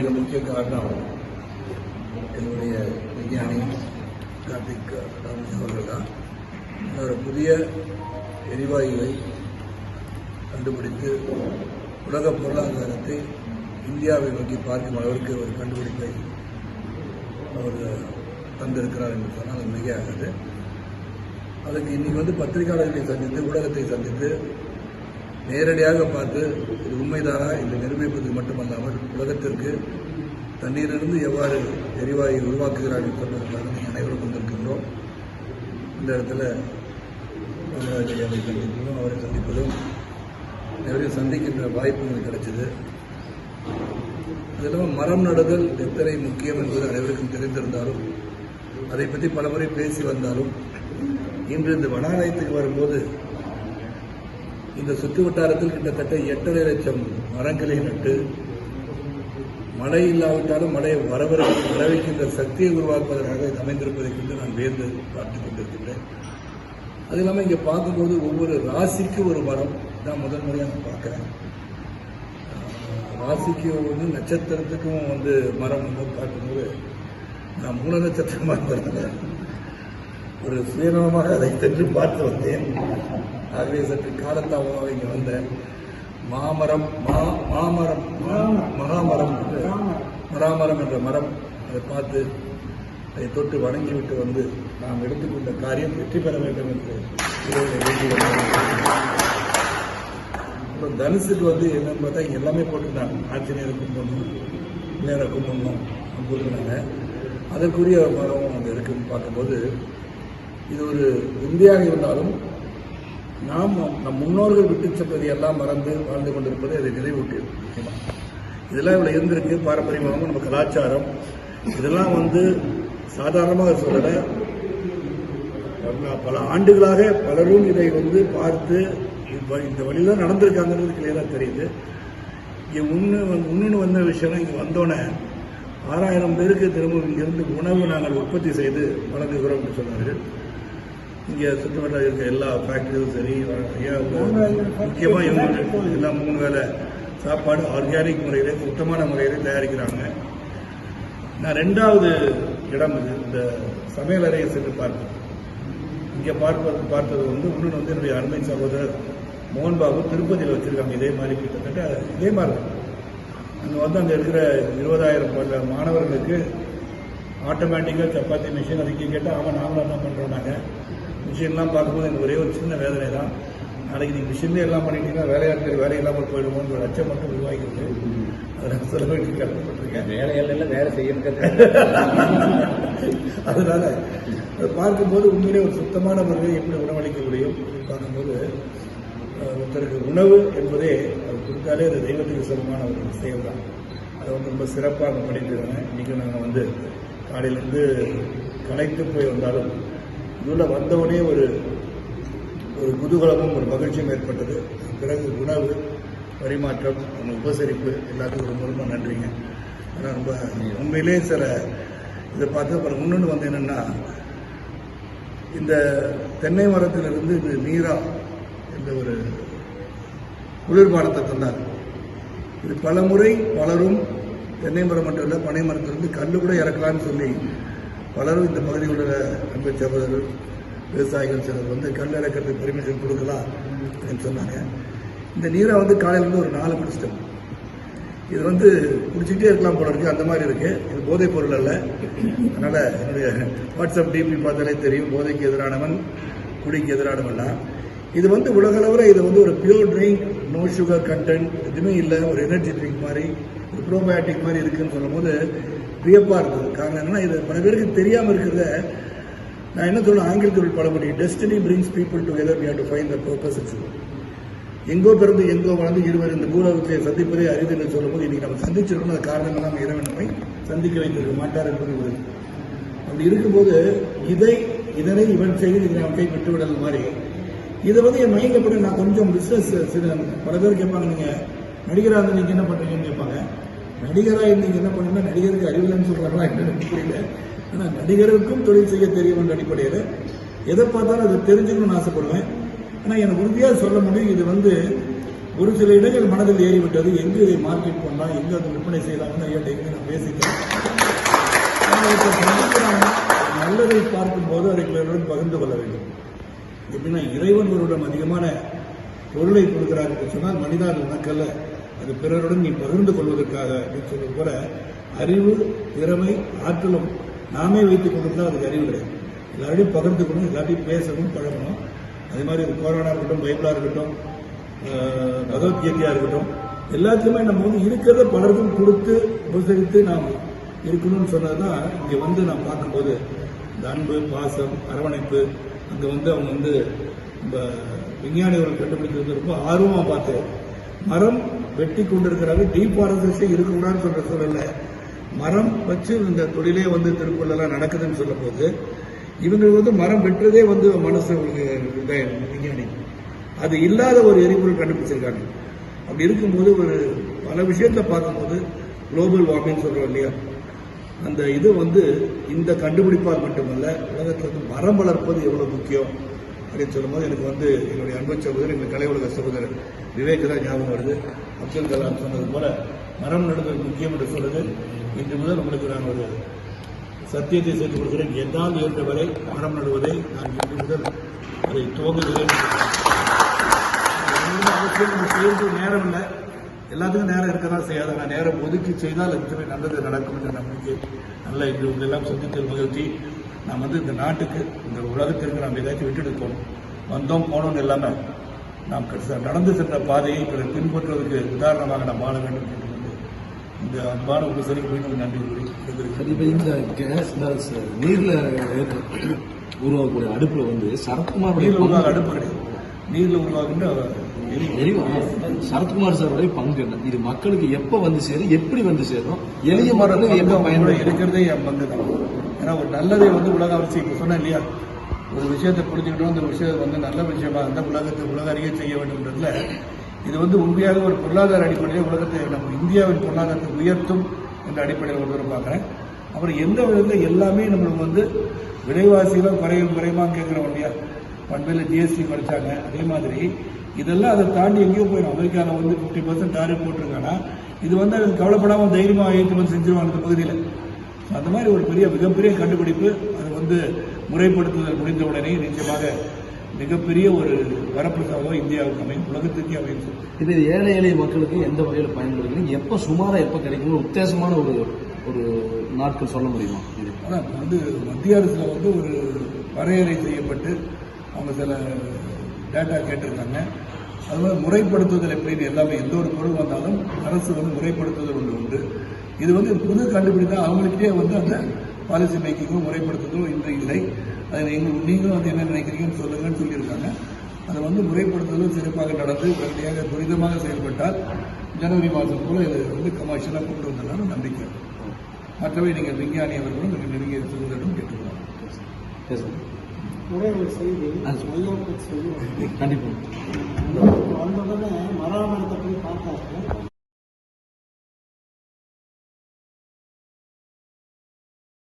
மிக முக்கிய காரணம் என்னுடைய விஞ்ஞானி கார்த்திக் ராமஜி அவர்கள் தான். ஒரு புதிய எரிவாயுவை கண்டுபிடித்து உலக பொருளாதாரத்தை இந்தியாவை நோக்கி பார்க்கும் அளவிற்கு ஒரு கண்டுபிடிப்பை அவர் தந்திருக்கிறார் என்று சொன்னால் அது மிகையாகாது. அதுக்கு இன்னைக்கு வந்து பத்திரிகையாளர்களை சந்தித்து ஊடகத்தை சந்தித்து நேரடியாக பார்த்து இது உண்மைதானா? என்று நிரூபிப்பது மட்டுமல்லாமல் உலகத்திற்கு தண்ணீரிலிருந்து எவ்வாறு எரிவாயு உருவாக்குகிறார்கள் என்பதற்காக நீங்கள் அனைவரும் வந்திருக்கின்றோம். இந்த இடத்துல நாகராஜ் சந்திப்பதும் அவரை சந்திப்பதும் நிறைய சந்திக்கின்ற வாய்ப்பு எனக்கு கிடைச்சது. அது இல்லாமல் மரம் நடுதல் எத்தனை முக்கியம் என்பது அனைவருக்கும் தெரிந்திருந்தாலும் அதை பற்றி பலமுறை பேசி வந்தாலும் இன்று இந்த வனாலயத்துக்கு வரும்போது இந்த சுற்று வட்டாரத்தில் கிட்டத்தட்ட எட்டரை லட்சம் மரங்களை நட்டு மழை இல்லாவிட்டாலும் மழையை வரவர வரவைக்கின்ற சக்தியை உருவாக்குவதற்காக இது அமைந்திருப்பதை கொண்டு நான் வேந்து பார்த்துக் கொண்டிருக்கின்றேன். அது இல்லாமல் இங்கே பார்க்கும்போது ஒவ்வொரு ராசிக்கு ஒரு மரம் தான் முதல் முறையாக நான் பார்க்குறேன். ராசிக்கு வந்து நட்சத்திரத்துக்கும் வந்து மரம் வந்து பார்க்கும்போது நான் மூல நட்சத்திரமாக இருந்ததுனால ஒரு சுயநலமாக அதை சென்று பார்த்து வந்தேன். ஆகவே சற்று காலத்தாமதாக இங்கே வந்தேன் மாமரம் மா மாமரம் மகாமரம் மராமரம் என்ற மரம் அதை பார்த்து அதை தொட்டு வணங்கிவிட்டு வந்து நாம் எடுத்துக்கொண்ட காரியம் வெற்றி பெற வேண்டும் என்று அப்புறம் தனுசுக்கு வந்து என்னன்னு பார்த்தா இங்கே எல்லாமே போட்டிருந்தாங்க ஆஞ்சநேயர் கும்பணும் நேரக்கும் கும்பணும் போட்டிருந்தாங்க அதற்குரிய மரம் அங்கே இருக்குன்னு பார்க்கும்போது இது ஒரு இந்தியாக இருந்தாலும் நாம் நம் முன்னோர்கள் விட்டு சென்றதை எல்லாம் மறந்து வாழ்ந்து கொண்டிருப்பது அதை நிறைவூட்டியது இதெல்லாம் இவ்வளோ இருந்திருக்கு. பாரம்பரியமாகவும் நம்ம கலாச்சாரம். இதெல்லாம் வந்து சாதாரணமாக சொல்லலை. பல- ஆண்டுகளாக பலரும் இதை வந்து பார்த்து இந்த வழியில தான் நடந்திருக்காங்கிறது கிளியராக தெரியுது. இங்கே முன்னு முன்னு வந்த விஷயம் இங்கே வந்தோடனே ஆறாயிரம் பேருக்கு திரும்ப இங்கிருந்து உணவு நாங்கள் உற்பத்தி செய்து வழங்குகிறோம் என்று சொன்னார்கள். இங்கே சுற்றுவட்டார இருக்க எல்லா ஃபேக்டரியும் சரி முக்கியமாக இவங்க எல்லாம் மூணு வேளை சாப்பாடு ஆர்கானிக் முறையிலே சுத்தமான முறையிலே தயாரிக்கிறாங்க. நான் ரெண்டாவது இடம் இது இந்த சமையல் அறையை சென்று பார்த்தேன். இங்கே பார்ப்பது பார்த்தது வந்து இன்னொன்று வந்து என்னுடைய அருமை சகோதரர் மோகன் பாபு திருப்பதியில் வச்சிருக்காங்க இதே மாதிரி கிட்டத்தட்ட இதே மாதிரி அங்கே வந்து அங்கே இருக்கிற இருபதாயிரம் பல மாணவர்களுக்கு ஆட்டோமேட்டிக்காக சப்பாத்தி மிஷின் அதுக்கு கேட்டால் அவன் நாங்களும் என்ன பண்ணுறோம் நாங்கள் மிஷின்லாம் பார்க்கும்போது எனக்கு ஒரே ஒரு சின்ன வேதனை தான் நாளைக்கு நீங்கள் மிஷின்லேயே எல்லாம் பண்ணிட்டீங்கன்னா வேலையாட்கள் வேலை இல்லாமல் போயிடுமோன்னு ஒரு அச்சம் மட்டும் உருவாகிருக்கு அதை நான் செலவழித்து கஷ்டப்பட்டிருக்கேன். வேலையெல்லாம் வேலை செய்யறது அதனால அதை பார்க்கும்போது உண்மையிலே ஒரு சுத்தமான முறையில் எப்படி உணவளிக்க முடியும் பார்க்கும்போது ஒருத்தருக்கு உணவு என்பதே அது கொடுத்தாலே அது தெய்வத்துக்கு சமமான ஒரு விஷயம் தான் அதை வந்து ரொம்ப சிறப்பாக பண்ணிட்டுருக்காங்க இன்றைக்கி நாங்கள் வந்து காலையிலேருந்து களைத்து போய் வந்தாலும் இதில் வந்தவுடனே ஒரு ஒரு குதூகலமும் ஒரு மகிழ்ச்சியும் ஏற்பட்டது. பிறகு உணவு பரிமாற்றம் அவங்க உபசரிப்பு எல்லாத்துக்கும் ரொம்ப ரொம்ப நன்றிங்க. ஆனால் ரொம்ப உண்மையிலே சில இதை பார்த்து அப்புறம் இன்னொன்று வந்து என்னென்னா இந்த தென்னை மரத்திலிருந்து இது நீரா என்ற ஒரு குளிர்பானத்தை தந்தாங்க. இது பல முறை பலரும் தென்னை மரம் மட்டும் இல்லை பனை மரத்திலிருந்து கல்லு கூட இறக்கலாம்னு சொல்லி பலரும் இந்த பகுதியில் உள்ள அன்பு சகோதரர்கள் விவசாயிகள் சிலர் வந்து கல் இறக்கிறதுக்கு பெர்மிஷன் கொடுக்கலாம் அப்படின்னு சொன்னாங்க. இந்த நீரை வந்து காலையிலேருந்து ஒரு நாலு குடிச்சிட்டோம். இது வந்து குடிச்சிக்கிட்டே இருக்கலாம் போல இருக்கு. அந்த மாதிரி இருக்கு. இது போதைப் பொருள் அல்ல. அதனால என்னுடைய வாட்ஸ்அப் டிபி பார்த்தாலே தெரியும். போதைக்கு எதிரானவன் குடிக்கு எதிரானவன் தான். இது வந்து உலகளவில் இது வந்து ஒரு pure drink no sugar content எதுவுமே இல்லை. ஒரு எனர்ஜி ட்ரிங்க் மாதிரி. ஒரு ப்ரோபயோட்டிக் மாதிரி இருக்குன்னு சொல்லும்போது வியப்பாக இருந்தது. காரணம் என்னன்னா இது பல பேருக்கு தெரியாமல் இருக்கிறத நான் என்ன சொல்ல ஆங்கிலத்தில் ஒரு பழமொழி destiny brings people together we have to find the purpose it's எங்கோ பிறந்து எங்கோ வளர்ந்து இருவர் இந்த பூலோகத்தை சந்திப்பதே அரிது என்று சொல்லும்போது இன்னைக்கு நம்ம சந்திச்சிருக்கணும் அது காரணம் நம்ம இறைவன் சந்திக்க வைத்திருக்க மாட்டார் என்பது ஒரு அப்படி இருக்கும்போது இதை இதனை இவன் செய்து இதை அவன் கை விட்டுவிடல் மாதிரி. இதை வந்து என் மைண்டில் போட்டு நான் கொஞ்சம் பிஸ்னஸ் சில பல பேர் கேட்பாங்க நீங்கள் நடிகராக இருந்து நீங்க என்ன பண்றீங்கன்னு கேட்பாங்க. நடிகராக இருந்து நீங்க என்ன பண்ணுங்க நடிகருக்கு அறிவில்லைன்னு சொல்றாங்களா என்னன்னு புரியல. ஆனால் நடிகருக்கும் தொழில் செய்ய தெரியும் என்ற அடிப்படையில் எதை பார்த்தாலும் அது தெரிஞ்சுக்கணும்னு ஆசைப்படுவேன். ஆனால் எனக்கு உறுதியாக சொல்ல முடியும் இது வந்து ஒரு சில இடங்கள் மனதில் ஏறிவிட்டது. எங்கே இதை மார்க்கெட் பண்ணலாம் எங்கே அதை விற்பனை செய்யலாம்னு ஐயா டெய்லி நான் பேசிட்டேன். நல்லதை பார்க்கும்போது அதை பிறருடன் பகிர்ந்து கொள்ள வேண்டும். எப்படின்னா இறைவன் ஒருவரிடம் அதிகமான பொருளை கொடுக்கிறார் என்று சொன்னால் மனிதா அது உனக்கல்ல அது பிறருடன் நீ பகிர்ந்து கொள்வதற்காக அப்படின்னு சொல்வது போல அறிவு திறமை ஆற்றலும் நாமே வைத்துக் கொண்டிருந்தால் அதுக்கு அறிவு கிடையாது. எல்லாரையும் பகிர்ந்துக்கணும் எல்லாத்தையும் பேசணும் பழகணும். அதே மாதிரி இது கொரோனா இருக்கட்டும் பைபிளா இருக்கட்டும் ஆஹ், பகவத்கீதையா இருக்கட்டும் எல்லாத்தையுமே நம்ம வந்து இருக்கிறத பலருக்கும் கொடுத்து உபசரித்து நாம் இருக்கணும்னு சொன்னதுதான் இங்கே வந்து நான் பார்க்கும்போது இந்த அன்பு பாசம் அரவணைப்பு அங்கே வந்து அவங்க வந்து நம்ம விஞ்ஞானிகள் கண்டுபிடிக்கிறது ரொம்ப ஆர்வமாக பார்த்தேன் மரம் வெட்டி கொண்டிருக்கிறாங்க டீபாரஸ்டே இருக்கக்கூடாதுன்னு சொல்ற சூழல்ல மரம் வச்சு இந்த தொழிலே வந்து திருக்குறளெல்லாம் நடக்குதுன்னு சொல்லும் போது இவங்க வந்து மரம் வெட்டுறதே வந்து மனசு விஞ்ஞானி. அது இல்லாத ஒரு எரிபொருள் கண்டுபிடிச்சிருக்காங்க. அப்படி இருக்கும்போது ஒரு பல விஷயத்தை பார்க்கும்போது குளோபல் வார்மிங் சொல்றோம் இல்லையா? அந்த இது வந்து இந்த கண்டுபிடிப்பால் மட்டுமல்ல உலகத்தில் வந்து மரம் வளர்ப்பது எவ்வளவு முக்கியம்? அப்படின்னு சொல்லும்போது எனக்கு வந்து என்னுடைய அன்பு சகோதரர் எங்கள் கலை உலக சகோதரர் விவேக் தான் ஞாபகம் வருது. அப்துல் கலாம் சொன்னது போல மரம் நடுவது முக்கியம் என்று சொல்லுது. இன்று முதல் உங்களுக்கு நான் ஒரு சத்தியத்தை செய்து கொடுக்கிறேன். என்னால் இயன்ற வரை மரம் நடுவதை நான் இன்று முதல் அதை துவங்குகிறேன். ஒண்ணும் அவசியம் நேரம் இல்லை. எல்லாத்துக்கும் நேரம் இருக்கதான் செய்யாத. நான் நேரம் ஒதுக்கி செய்தால் எத்தனை நல்லது நடக்கும் என்ற நம்பிக்கை. நல்ல இன்று உங்களெல்லாம் சந்தித்தல் மகிழ்ச்சி. நாம் வந்து இந்த நாட்டுக்கு இந்த உலகத்திற்கு நாம் ஏதாச்சும் விட்டுட்டு போகணும் வந்தோம் போனோம்னு இல்லாமல் நாம் கடைசியா நடந்து சென்ற பாதையை பிறர் பின்பற்றுவதற்கு உதாரணமாக நாம் வாழ வேண்டும் என்று வந்து இந்த அன்பான உபசரிக்கு மீண்டும் நன்றி கூறி இந்த கேஸ் நீர்ல உருவாகக்கூடிய அடுப்புல வந்து சரத்குமார் அடுப்பு கிடையாது. நீரில் உருவாகின்ற சரத்குமார் சாருடைய பங்கு என்ன? இது மக்களுக்கு எப்ப வந்து சேரும்? எப்படி வந்து சேரும்? எளிய மக்களுக்கு எப்ப பயன்படும் இருக்கிறதே என் பங்கு தான். ஏன்னா ஒரு நல்லதை வந்து உலக அவசியம் இப்போ சொன்னேன் இல்லையா? ஒரு விஷயத்தை புரிஞ்சுக்கிட்டோம் அந்த விஷயம் வந்து நல்ல விஷயமா அந்த உலகத்தை உலக அறிய செய்ய வேண்டும்ன்றதுல இது வந்து உண்மையாக ஒரு பொருளாதார அடிப்படையில் உலகத்தை நம்ம இந்தியாவின் பொருளாதாரத்தை உயர்த்தும் என்ற அடிப்படையில் ஒரு தூரம் பார்க்குறேன். அப்புறம் எந்த விதத்தில் எல்லாமே நம்மளுக்கு வந்து விலைவாசிகளும் குறையும் குறையுமா கேட்குறோம் இல்லையா? பண்பையில் ஜிஎஸ்டி குறைச்சாங்க அதே மாதிரி இதெல்லாம் அதை தாண்டி எங்கேயோ போயிடும். அமெரிக்காவில் வந்து ஃபிஃப்டி பர்சன்ட் டாரிஃப் போட்டிருக்காங்கன்னா இது வந்து அது கவலைப்படாமல் தைரியமாக ஏற்றுமதி செஞ்சிருவாங்க இந்த பகுதியில். அந்த மாதிரி ஒரு பெரிய மிகப்பெரிய கண்டுபிடிப்பு அது வந்து முறைப்படுத்துதல் முடிந்த உடனே நிச்சயமாக மிகப்பெரிய ஒரு வரப்பிரசாதம் இந்தியாவுக்கு அமையும். உலகத்துக்கே அமையும். இது ஏழை எளிய மக்களுக்கு எந்த வகையில பயன்படுகிறது எப்ப சுமாரா எப்ப கிடைக்கும் உத்தேசமான ஒரு ஒரு நாட்கள் சொல்ல முடியுமா? அதான் வந்து மத்திய அரசுல வந்து ஒரு வரையறை செய்யப்பட்டு அவங்க சில டேட்டா கேட்டிருக்காங்க. அது மாதிரி முறைப்படுத்துதல் எப்படின்னு எல்லாமே எந்த ஒரு பொருள் வந்தாலும் அரசு வந்து முறைப்படுத்துதல் ஒன்று உண்டு. இது வந்து புது கண்டுபிடித்தால் அவங்களுக்கே வந்து அந்த பாலிசி மேக்கிங்கும் முறைப்படுத்துதலும் இன்று இல்லை. அதில் நீங்கள் நீங்களும் வந்து என்ன நினைக்கிறீங்கன்னு சொல்லுங்கன்னு சொல்லியிருக்காங்க. அதை வந்து முறைப்படுத்துதலும் சிறப்பாக நடந்து உடனடியாக துரிதமாக செயல்பட்டால் ஜனவரி மாதம் போல் இது வந்து கமர்ஷியலாக கொண்டு வந்ததான நம்பிக்கை. மற்றவை நீங்கள் விஞ்ஞானி அவர்களும் நீங்கள் நெருங்கிய சூழலும் கேட்டுக்கலாம் பேசுங்க ஒரே ஒரு செய்தி ஆ, சொல்லு. ஐயாவுக்கு செய்தி கண்டிப்பா வந்தவுடனே மராமரத்தை போய் பார்த்தாரு